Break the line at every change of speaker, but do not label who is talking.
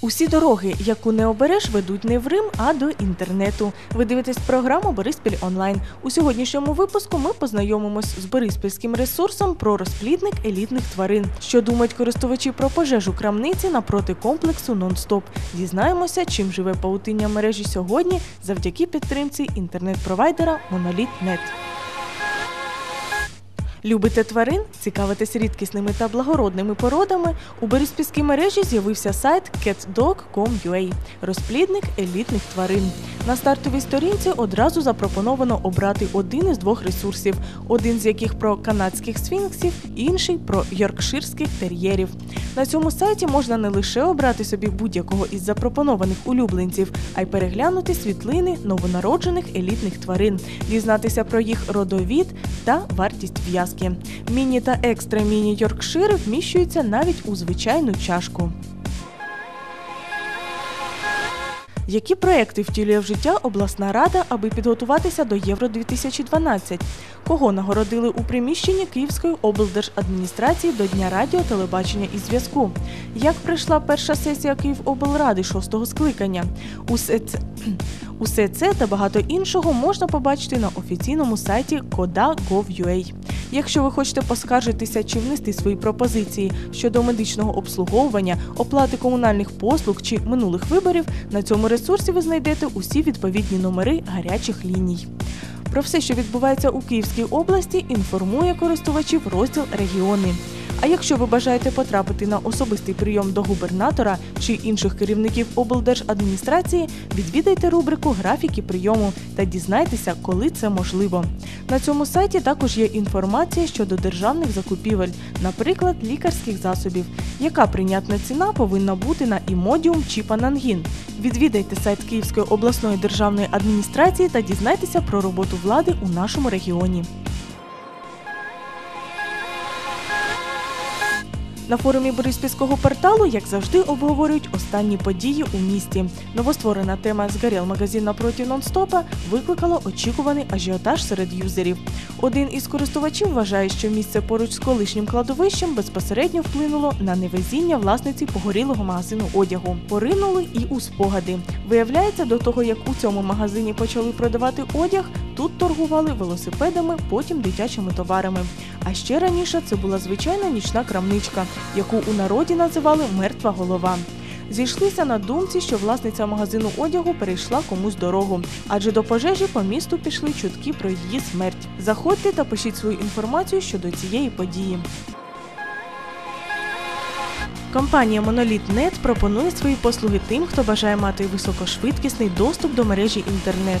Усі дороги, яку не обереш, ведуть не в Рим, а до інтернету. Ви дивитесь програму Бориспіль онлайн. У сьогоднішньому випуску ми познайомимось з бориспільським ресурсом про розплідник елітних тварин. Що думають користувачі про пожежу крамниці напроти комплексу нон-стоп. Дізнаємося, чим живе паутиння мережі сьогодні завдяки підтримці інтернет-провайдера Monolith.net. Любите тварин? Цікавитесь рідкісними та благородними породами? У Бориспільській мережі з'явився сайт catdog.com.ua – розплідник елітних тварин. На стартовій сторінці одразу запропоновано обрати один із двох ресурсів, один з яких про канадських сфінксів, інший про йоркширських тер'єрів. На цьому сайті можна не лише обрати собі будь-якого із запропонованих улюбленців, а й переглянути світлини новонароджених елітних тварин, дізнатися про їх родовід та вартість в'язки. Міні та екстра міні Йоркшири вміщуються навіть у звичайну чашку. Які проекти втілює в життя обласна рада, аби підготуватися до Євро 2012 Кого нагородили у приміщенні Київської облдержадміністрації до Дня радіо, телебачення і зв'язку? Як прийшла перша сесія Київоблради шостого скликання? Усе це усе це та багато іншого можна побачити на офіційному сайті koda.gov.ua. Якщо ви хочете поскаржитися чи внести свої пропозиції щодо медичного обслуговування, оплати комунальних послуг чи минулих виборів, на цьому ресурсі ви знайдете усі відповідні номери гарячих ліній. Про все, що відбувається у Київській області, інформує користувачів розділ регіони. А якщо ви бажаєте потрапити на особистий прийом до губернатора чи інших керівників облдержадміністрації, відвідайте рубрику Графіки прийому та дізнайтеся, коли це можливо. На цьому сайті також є інформація щодо державних закупівель, наприклад, лікарських засобів. Яка прийнятна ціна повинна бути на імодіум чи панангін? Відвідайте сайт Київської обласної державної адміністрації та дізнайтеся про роботу влади у нашому регіоні. На форумі Бориспільського порталу, як завжди, обговорюють останні події у місті. Новостворена тема «Згорєл магазин напроти нон-стопа» викликала очікуваний ажіотаж серед юзерів. Один із користувачів вважає, що місце поруч з колишнім кладовищем безпосередньо вплинуло на невезіння власниці погорілого магазину одягу. Поринули і у спогади. Виявляється, до того як у цьому магазині почали продавати одяг, тут торгували велосипедами, потім дитячими товарами. А ще раніше це була звичайна нічна крамничка, яку у народі називали мертва голова. Зійшлися на думці, що власниця магазину одягу перейшла комусь дорогу, адже до пожежі по місту пішли чутки про її смерть. Заходьте та пишіть свою інформацію щодо цієї події. Компанія Monolith.net пропонує свої послуги тим, хто бажає мати високошвидкісний доступ до мережі інтернет.